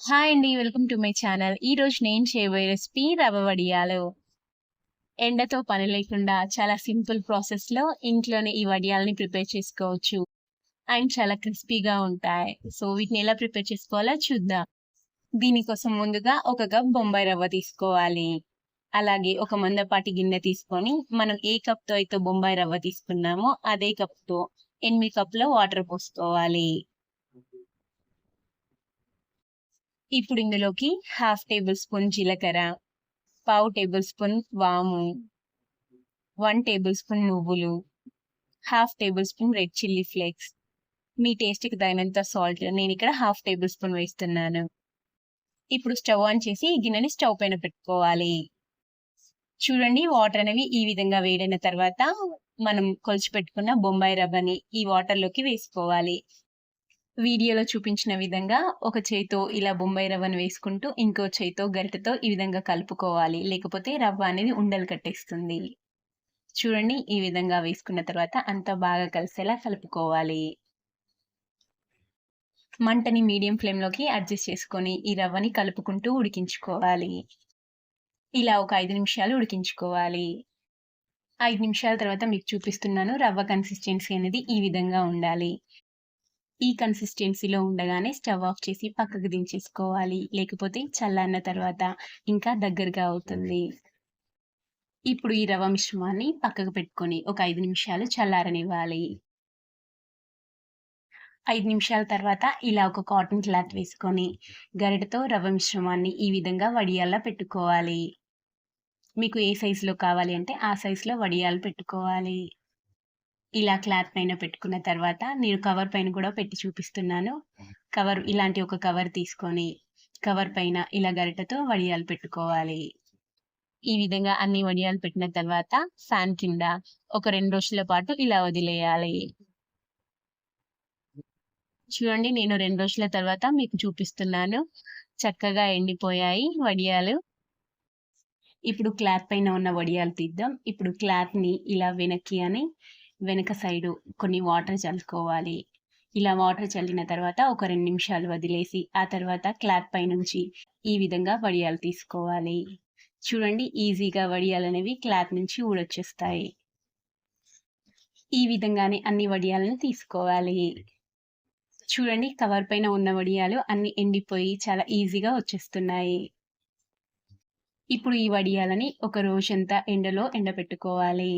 Hi అండి. Welcome to my channel. ఈరోజు నేను చేయబోయే రెసిపీ రవ్వ వడియాలు. ఎండతో పని లేకుండా చాలా సింపుల్ ప్రాసెస్‌లో ఇంట్లోనే ఈ వడియాలని ప్రిపేర్ చేసుకోవచ్చు. అండ్ చాలా క్రిస్పీగా ఉంటాయి. సో, వీటిని ఎలా ప్రిపేర్ చేసుకోవాలో చూద్దాం. దీనికోసం ముందుగా ఒక కప్ బొంబాయి రవ్వ తీసుకోవాలి. అలాగే ఒక మందపాటి గిన్నె తీసుకొని, మనం ఏ కప్‌తో అయితే బొంబాయి రవ్వ తీసుకున్నామో అదే కప్‌తో 8 కప్పుల వాటర్ పోసుకోవాలి. ఇప్పుడు ఇందులోకి హాఫ్ టేబుల్ స్పూన్ జీలకర్ర, పావు టేబుల్ స్పూన్ వాము, వన్ టేబుల్ స్పూన్ నువ్వులు, half tablespoon red chilli flakes, మీ టేస్ట్‌కి తగినంత సాల్ట్ నేను ఇక్కడ హాఫ్ టేబుల్ స్పూన్ వేస్తున్నాను. ఇప్పుడు స్టవ్ ఆన్ చేసి గిన్నెని స్టవ్ పైన పెట్టుకోవాలి. చూడండి వాటర్ అనేవి ఈ విధంగా వేడైన తర్వాత మనం కొలిచి పెట్టుకున్న బొంబాయి రవ్వని ఈ వాటర్‌లోకి వేసుకోవాలి. వీడియోలో చూపించిన విధంగా ఒక చేయితో ఇలా బొంబాయి రవ్వను వేసుకుంటూ, ఇంకో చేయితో గరిటతో ఈ విధంగా కలుపుకోవాలి. లేకపోతే రవ్వ అనేది ఉండలు కట్టేస్తుంది. చూడండి ఈ విధంగా వేసుకున్న తర్వాత అంతా బాగా కలిసేలా కలుపుకోవాలి. మంటని మీడియం ఫ్లేమ్‌లోకి అడ్జస్ట్ చేసుకొని ఈ రవ్వని కలుపుకుంటూ ఉడికించుకోవాలి. ఇలా ఒక ఐదు నిమిషాలు ఉడికించుకోవాలి. ఐదు నిమిషాల తర్వాత మీకు చూపిస్తున్నాను రవ్వ కన్సిస్టెన్సీ అనేది ఈ విధంగా ఉండాలి. ఈ కన్సిస్టెన్సీలో ఉండగానే స్టవ్ ఆఫ్ చేసి పక్కకు దించేసుకోవాలి. లేకపోతే చల్లారిన తర్వాత ఇంకా దగ్గరగా అవుతుంది. ఇప్పుడు ఈ రవ మిశ్రమాన్ని పక్కకు పెట్టుకొని ఒక ఐదు నిమిషాలు చల్లారనివ్వాలి. ఐదు నిమిషాల తర్వాత ఇలా ఒక కాటన్ క్లాత్ వేసుకొని, గరిటతో రవ్వ మిశ్రమాన్ని ఈ విధంగా వడియాల్లో పెట్టుకోవాలి. మీకు ఏ సైజులో కావాలి అంటే ఆ సైజులో వడియాలు పెట్టుకోవాలి. ఇలా క్లాత్ పైన పెట్టుకున్న తర్వాత నేను కవర్ పైన కూడా పెట్టి చూపిస్తున్నాను. కవర్ ఇలాంటి ఒక కవర్ తీసుకొని, కవర్ పైన ఇలా గరిటతో వడియాలు పెట్టుకోవాలి. ఈ విధంగా అన్ని వడియాలు పెట్టిన తర్వాత ఫ్యాన్ కింద ఒక రెండు రోజుల పాటు ఇలా వదిలేయాలి. చూడండి నేను రెండు రోజుల తర్వాత మీకు చూపిస్తున్నాను. చక్కగా ఎండిపోయాయి వడియాలు. ఇప్పుడు క్లాత్ పైన ఉన్న వడియాలు తీద్దాం. ఇప్పుడు క్లాత్‌ని ఇలా వెనక్కి అని వెనక సైడు కొన్ని వాటర్ చల్లుకోవాలి. ఇలా వాటర్ చల్లిన తర్వాత ఒక రెండు నిమిషాలు వదిలేసి, ఆ తర్వాత క్లాత్ పైనుంచి ఈ విధంగా వడియాలు తీసుకోవాలి. చూడండి ఈజీగా వడియాలు అనేవి క్లాత్ నుంచి ఊడొచ్చేస్తాయి. ఈ విధంగానే అన్ని వడియాలను తీసుకోవాలి. చూడండి కవర్ పైన ఉన్న వడియాలు అన్ని ఎండిపోయి చాలా ఈజీగా వచ్చేస్తున్నాయి. ఇప్పుడు ఈ వడియాలని ఒక రోజంతా ఎండలో ఎండబెట్టుకోవాలి.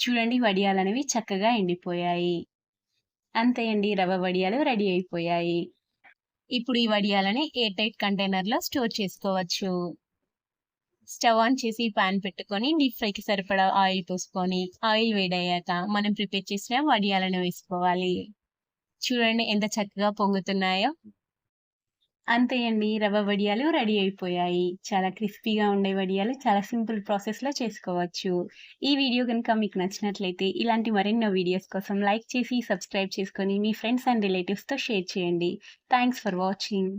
చూడండి వడియాలనేవి చక్కగా ఎండిపోయాయి. అంతే అండి రవ్వ వడియాలు రెడీ అయిపోయాయి. ఇప్పుడు ఈ వడియాలని ఎయిర్ టైట్ కంటైనర్‌లో స్టోర్ చేసుకోవచ్చు. స్టవ్ ఆన్ చేసి పాన్ పెట్టుకొని డీప్ ఫ్రైకి సరిపడా ఆయిల్ పోసుకొని, ఆయిల్ వేడయ్యాక మనం ప్రిపేర్ చేసిన వడియాలను వేసుకోవాలి. చూడండి ఎంత చక్కగా పొంగుతున్నాయో. అంతే అండి రవ్వ వడియాలు రెడీ అయిపోయాయి. చాలా క్రిస్పీగా ఉండే వడియాలు చాలా సింపుల్ ప్రాసెస్‌లో చేసుకోవచ్చు. ఈ వీడియో కనుక మీకు నచ్చినట్లయితే ఇలాంటి మరెన్నో వీడియోస్ కోసం లైక్ చేసి, సబ్స్క్రైబ్ చేసుకొని మీ ఫ్రెండ్స్ అండ్ రిలేటివ్స్‌తో షేర్ చేయండి. Thanks for watching.